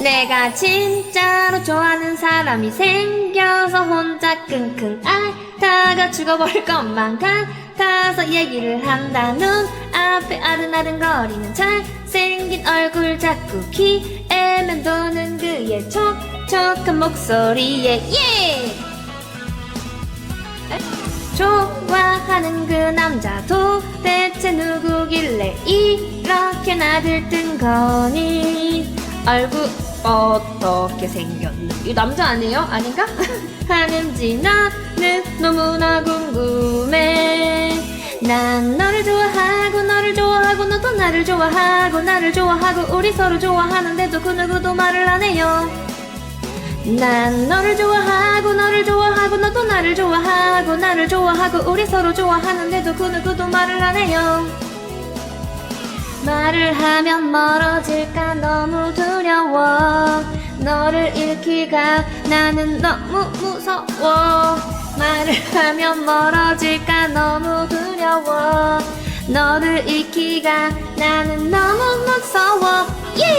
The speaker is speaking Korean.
내가 진짜로 좋아하는 사람이 생겨서 혼자 끙끙 앓다가 죽어버릴 것만 같아서 얘기를 한다 눈 앞에 아른아른거리는 잘생긴 얼굴 자꾸 귀에 맴도는 그의 촉촉한 목소리에 예! 좋아하는 그 남자 도대체 누구길래 이렇게 나들뜬 거니 얼굴 어떻게 생겼나 이 남자 아니에요? 아닌가? 하는지 나는 너무나 궁금해. 난 너를 좋아하고 너를 좋아하고 너도 나를 좋아하고 나를 좋아하고 우리 서로 좋아하는데도 그 누구도 말을 안 해요. 난 너를 좋아하고 너를 좋아하고 너도 나를 좋아하고 나를 좋아하고 우리 서로 좋아하는데도 그 누구도 말을 안 해요. 말을 하면 멀어질까? 너무 두려워 너를 잃기가 나는 너무 무서워. 말을 하면 멀어질까 너무 두려워. 너를 잃기가 나는 너무 무서워. 예!